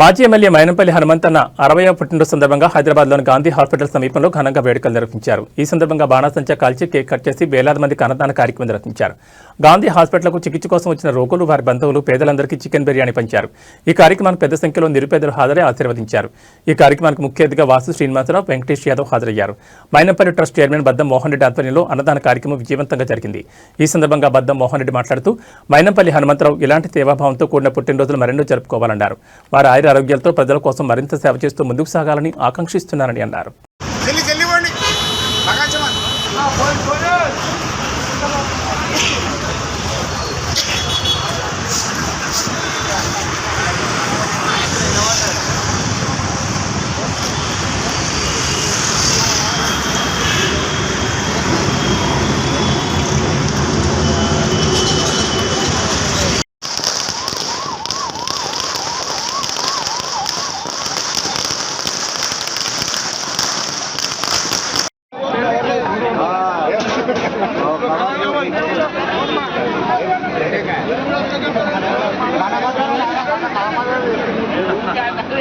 మాజీ ఎమ్మెల్యే మైనంపల్లి హనుమంతన్న అరవై పుట్టినరోజు సందర్భంగా హైదరాబాద్లోని గాంధీ హాస్పిటల్ సమీపంలో ఘనంగా వేడుకలు నిర్వహించారు. ఈ సందర్భంగా బాణాసంచా కాల్చి కేక్ కట్ చేసి వేలాది మందికి అన్నదాన కార్యక్రమం నిర్వహించారు. గాంధీ హాస్పిటల్కు చికిత్స కోసం వచ్చిన రోగులు వారి బంధువులు పేదలందరికీ చికెన్ బిర్యానీ పంచారు. ఈ కార్యక్రమానికి పెద్ద సంఖ్యలో నిరుపేదలు హాజరై ఆశీర్వదించారు. ఈ కార్యక్రమానికి ముఖ్య అతిథిగా వాసు శ్రీనివాసరావు వెంకటేష్ యాదవ్ హాజరయ్యారు. మైనంపల్లి ట్రస్ట్ చైర్మన్ బద్దం మోహన్ రెడ్డి ఆధ్వర్యంలో అన్నదాన కార్యక్రమం విజయవంతంగా జరిగింది. ఈ సందర్భంగా బద్దం మోహన్ రెడ్డి మాట్లాడుతూ మైనంపల్లి హనుమంతరావు ఇలాంటి సేవాభావంతో కూడిన పుట్టినరోజులు మరెన్నో జరుపుకోవాలన్నారు. వారు ఆరోగ్యాలతో ప్రజల కోసం మరింత సేవ చేస్తూ ముందుకు సాగాలని ఆకాంక్షిస్తున్నారని అన్నారు.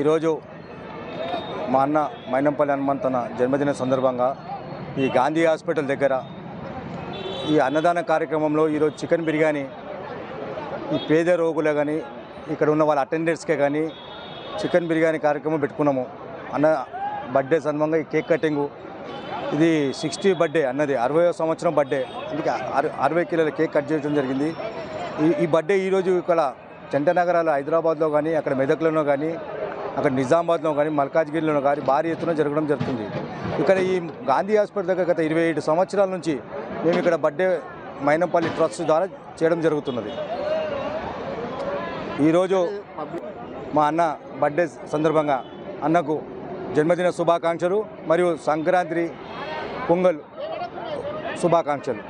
ఈరోజు మా అన్న మైనంపల్లి హనుమంతన జన్మదిన సందర్భంగా ఈ గాంధీ హాస్పిటల్ దగ్గర ఈ అన్నదాన కార్యక్రమంలో ఈరోజు చికెన్ బిర్యానీ ఈ పేద రోగులే కానీ ఇక్కడ ఉన్న వాళ్ళ అటెండెంట్స్కే కానీ చికెన్ బిర్యానీ కార్యక్రమం పెట్టుకున్నాము. అన్న బర్త్డే సందర్భంగా ఈ కేక్ కటింగు. ఇది సిక్స్టీ బర్త్డే అన్నది అరవై సంవత్సరం బర్త్డే. అందుకే అరవై కిలోల కేక్ కట్ చేయడం జరిగింది. ఈ ఈ బర్త్డే ఈరోజు ఇక్కడ జంట నగరాలు హైదరాబాద్లో కానీ అక్కడ మెదక్లోనో కానీ అక్కడ నిజామాబాద్లో కానీ మల్కాజ్గిరిలోనో కానీ భారీ ఎత్తున జరగడం జరుగుతుంది. ఇక్కడ ఈ గాంధీ హాస్పిటల్ దగ్గర గత ఇరవై ఏడు సంవత్సరాల నుంచి మేము ఇక్కడ బర్త్డే మైనంపల్లి ట్రస్ట్ ద్వారా చేయడం జరుగుతున్నది. ఈరోజు మా అన్న బర్త్డే సందర్భంగా అన్నకు జన్మదిన శుభాకాంక్షలు మరియు సంక్రాంతి పొంగల్ శుభాకాంక్షలు.